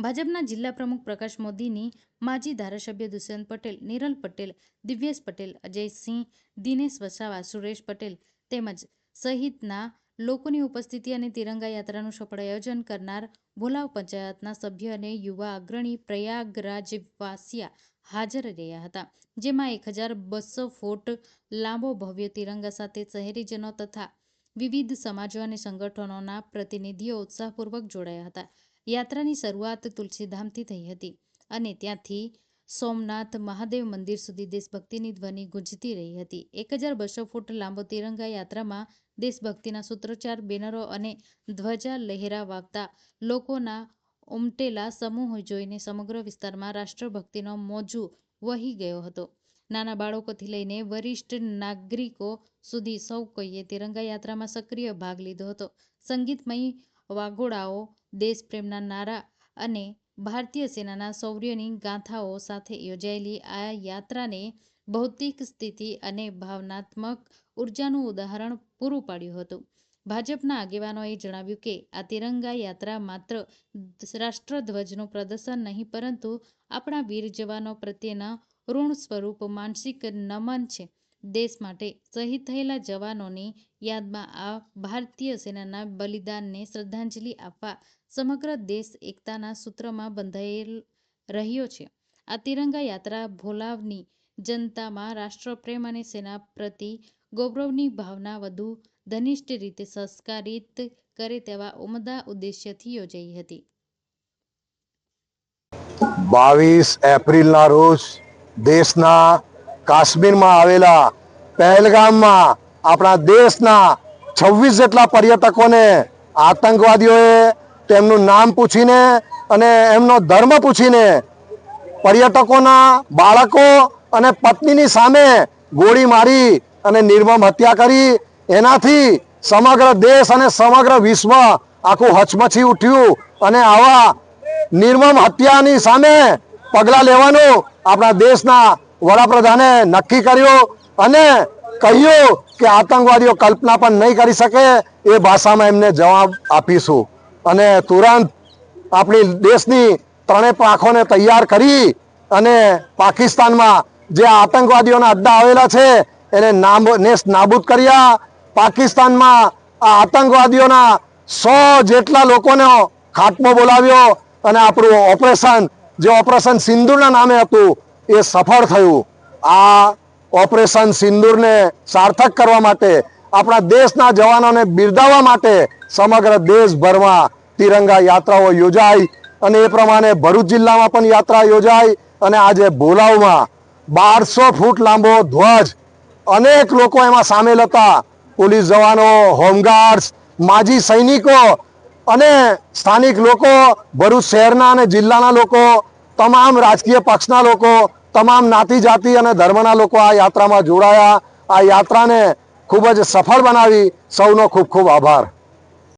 ભાજપના જિલ્લા પ્રમુખ પ્રકાશ મોદીની માજી ધારાસભ્ય દુષ્યંત પટેલ, નિરલ પટેલ, દિવ્યેશ પટેલ, અજયસિંહ, દિનેશ વસાવા, સુરેશ પટેલ તેમજ સહિતના લોકોની ઉપસ્થિતિ અને તિરંગા યાત્રાનું સફળ આયોજન કરનાર ભોલાવ પંચાયતના સભ્ય અને યુવા અગ્રણી પ્રયાગરાજ વાસિયા હાજર રહ્યા હતા, જેમાં એક હજાર બસો ફૂટ લાંબો ભવ્ય તિરંગા સાથે શહેરીજનો તથા વિવિધ સમાજો અને સંગઠનોના પ્રતિનિધિઓ ઉત્સાહપૂર્વક જોડાયા હતા. યાત્રાની શરૂઆત તુલસીધામથી થઈ હતી અને ત્યાંથી સોમનાથ મહાદેવ મંદિર સુધી દેશભક્તિની ધ્વનિ ગુંજતી રહી હતી. એક હજાર બસો ફૂટ લાંબો તિરંગા યાત્રામાં દેશભક્તિના સૂત્રોચ્ચાર, બેનરો અને ધ્વજા લહેરાવાતા લોકોના ઉમટેલા સમૂહ જોઈને સમગ્ર વિસ્તારમાં રાષ્ટ્રભક્તિનો મોજું વહી ગયો હતો. નાના બાળકોથી લઈને વરિષ્ઠ નાગરિકો સુધી સૌ કોઈએ તિરંગા યાત્રામાં સક્રિય ભાગ લીધો હતો. સંગીતમય વાગોડાઓ દેશપ્રેમના નારા અને ભારતીય સેનાના શૌર્યની ગાથાઓ સાથે યોજાયેલી આ યાત્રાને ભૌતિક સ્થિતિ અને ભાવનાત્મક ઉર્જાનું ઉદાહરણ પૂરું પાડ્યું હતું. ભાજપના આગેવાનોએ જણાવ્યું કે, આ તિરંગા યાત્રા માત્ર રાષ્ટ્રધ્વજનું પ્રદર્શન નહીં, પરંતુ આપણા વીર જવાનો પ્રત્યેના ઋણ સ્વરૂપ માનસિક નમન છે. દેશ માટે શહીદ થયેલા જવાનોની યાદમાં આ ભારતીય સેનાના બલિદાનને શ્રદ્ધાંજલિ આપવા સમગ્ર દેશ એકતાના સૂત્રમાં બંધાયેલ રહ્યો છે. આ તિરંગા યાત્રા ભોલાવની જનતામાં રાષ્ટ્રપ્રેમ અને સેના પ્રતિ ગૌરવની ભાવના વધુ ઘનિષ્ઠ રીતે સંસ્કારિત કરે તેવા ઉમદા ઉદ્દેશ્યથી યોજાઈ હતી. બાવીસ એપ્રિલના રોજ દેશના કાશ્મીરમાં આવેલા પહેલગામમાં આપણા દેશના છવ્વીસ જેટલા પર્યટકોને આતંકવાદીઓએ તેમનું નામ પૂછીને અને એમનો ધર્મ પૂછીને પર્યટકોના બાળકો અને પત્નીની સામે ગોળી મારી અને નિર્મમ હત્યા કરી. એનાથી સમગ્ર દેશ અને સમગ્ર વિશ્વ આખું હચમચી ઉઠ્યું અને આવા નિર્મમ હત્યાની સામે પગલાં લેવાનું આપણા દેશના વડાપ્રધાને નક્કી કર્યું અને કહ્યું કે આતંકવાદીઓ કલ્પના પણ નહીં કરી શકે એ ભાષામાં એમને જવાબ આપીશું. અને તુરંત આપણી દેશની ત્રણેય પાંખોને તૈયાર કરી અને પાકિસ્તાનમાં જે આતંકવાદીઓના અડ્ડા આવેલા છે, એને નેસ્ત નાબૂદ કર્યા. પાકિસ્તાનમાં આ આતંકવાદીઓના સો જેટલા લોકોનો ખાત્મો બોલાવ્યો અને આપણું ઓપરેશન, જે ઓપરેશન સિંધુના નામે હતું એ સફળ થયું. આ ઓપરેશન સિંદૂરને સાર્થક કરવા માટે, આપણા દેશના જવાનોને બિરદાવવા માટે સમગ્ર દેશભરમાં તિરંગા યાત્રાઓ યોજાઈ અને એ પ્રમાણે ભરૂચ જિલ્લામાં પણ યાત્રા યોજાઈ અને આજે ભોલાવમાં બારસો ફૂટ લાંબો ધ્વજ અનેક લોકો એમાં સામેલ હતા. પોલીસ જવાનો, હોમગાર્ડ્સ, માજી સૈનિકો અને સ્થાનિક લોકો, ભરૂચ શહેરના અને જિલ્લાના લોકો, તમામ રાજકીય પક્ષના લોકો તમામ જ્ઞાતિ જાતિ અને ધર્મના લોકો આ યાત્રામાં જોડાયા. આ યાત્રાને ખૂબ જ સફળ બનાવી. સૌનો ખૂબ ખૂબ આભાર.